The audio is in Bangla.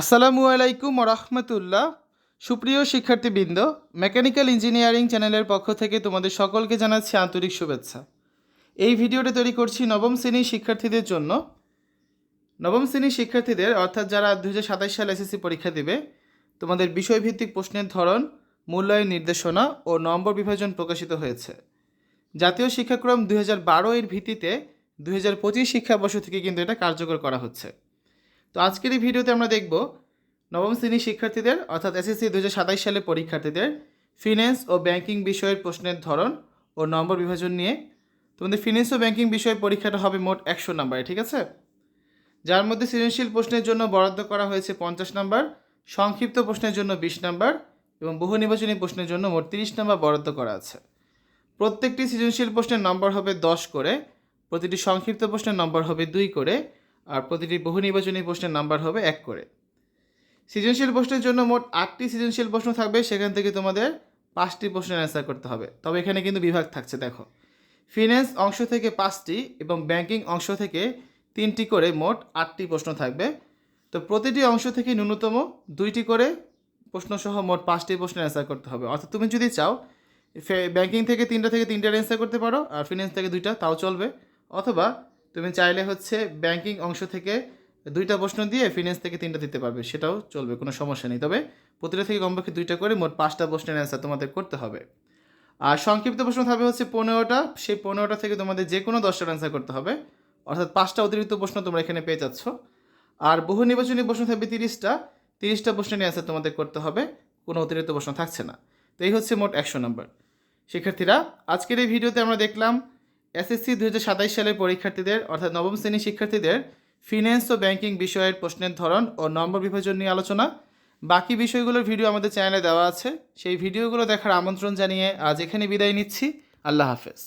আসসালামু আলাইকুম রহমতুল্লাহ। সুপ্রিয় শিক্ষার্থীবৃন্দ, মেকানিক্যাল ইঞ্জিনিয়ারিং চ্যানেলের পক্ষ থেকে তোমাদের সকলকে জানাচ্ছি আন্তরিক শুভেচ্ছা। এই ভিডিওটা তৈরি করছি নবম শ্রেণির শিক্ষার্থীদের জন্য। নবম শ্রেণির শিক্ষার্থীদের, অর্থাৎ যারা দু হাজার সাতাশ সাল এসএসসি পরীক্ষা দেবে, তোমাদের বিষয়ভিত্তিক প্রশ্নের ধরন, মূল্যায়ন নির্দেশনা ও নম্বর বিভাজন প্রকাশিত হয়েছে। জাতীয় শিক্ষাক্রম দু হাজার বারো এর ভিত্তিতে দু হাজার পঁচিশ শিক্ষাবর্ষ থেকে কিন্তু এটা কার্যকর করা হচ্ছে। তো আজকের এই ভিডিওতে আমরা দেখব নবম শ্রেণির শিক্ষার্থীদের, অর্থাৎ এসএসসি দু হাজার সাতাশ সালে পরীক্ষার্থীদের ফিন্যান্স ও ব্যাংকিং বিষয়ের প্রশ্নের ধরন ও নম্বর বিভাজন নিয়ে। তোমাদের ফিন্যান্স ও ব্যাংকিং বিষয়ের পরীক্ষাটা হবে মোট একশো নাম্বারে, ঠিক আছে? যার মধ্যে সৃজনশীল প্রশ্নের জন্য বরাদ্দ করা হয়েছে পঞ্চাশ নাম্বার, সংক্ষিপ্ত প্রশ্নের জন্য বিশ নাম্বার এবং বহু নির্বাচনী প্রশ্নের জন্য মোট তিরিশ নাম্বার বরাদ্দ করা আছে। প্রত্যেকটি সৃজনশীল প্রশ্নের নম্বর হবে দশ করে, প্রতিটি সংক্ষিপ্ত প্রশ্নের নম্বর হবে দুই করে আর প্রতিটি বহু নির্বাচনী প্রশ্নের নাম্বার হবে এক করে। সৃজনশীল প্রশ্নের জন্য মোট আটটি সৃজনশীল প্রশ্ন থাকবে, সেখান থেকে তোমাদের পাঁচটি প্রশ্নের অ্যান্সার করতে হবে। তবে এখানে কিন্তু বিভাগ থাকছে, দেখো। ফিন্যান্স অংশ থেকে পাঁচটি এবং ব্যাংকিং অংশ থেকে তিনটি করে মোট আটটি প্রশ্ন থাকবে। তো প্রতিটি অংশ থেকে ন্যূনতম দুইটি করে প্রশ্নসহ মোট পাঁচটি প্রশ্নের অ্যান্সার করতে হবে। অর্থাৎ তুমি যদি চাও ব্যাংকিং থেকে তিনটা থেকে তিনটার অ্যান্সার করতে পারো, আর ফিন্যান্স থেকে দুইটা, তাও চলবে। অথবা তুমি চাইলে হচ্ছে ব্যাংকিং অংশ থেকে দুইটা প্রশ্ন দিয়ে ফিন্যান্স থেকে তিনটা দিতে পারবে, সেটাও চলবে, কোনো সমস্যা নেই। তবে প্রতিটা থেকে কমপক্ষে দুইটা করে মোট পাঁচটা প্রশ্নের অ্যান্সার তোমাদের করতে হবে। আর সংক্ষিপ্ত প্রশ্ন থাকবে হচ্ছে পনেরোটা, সেই পনেরোটা থেকে তোমাদের যে কোনো দশটার অ্যান্সার করতে হবে। অর্থাৎ পাঁচটা অতিরিক্ত প্রশ্ন তোমরা এখানে পেয়ে যাচ্ছ। আর বহু নির্বাচনী প্রশ্ন থাকবে তিরিশটা তিরিশটা প্রশ্নের অ্যান্সার তোমাদের করতে হবে, কোনো অতিরিক্ত প্রশ্ন থাকছে না। তো এই হচ্ছে মোট একশো নম্বর শিক্ষার্থীরা, আজকের এই ভিডিওতে আমরা দেখলাম এসএসসি দু হাজার সালের পরীক্ষার্থীদের, অর্থাৎ নবম শ্রেণির শিক্ষার্থীদের ফিন্যান্স ও ব্যাংকিং বিষয়ের প্রশ্নের ধরন ও নম্বর বিভাজন নিয়ে আলোচনা। বাকি বিষয়গুলোর ভিডিও আমাদের চ্যানেলে দেওয়া আছে। সেই ভিডিওগুলো দেখার আমন্ত্রণ জানিয়ে আজ এখানে বিদায় নিচ্ছি। আল্লাহ হাফেজ।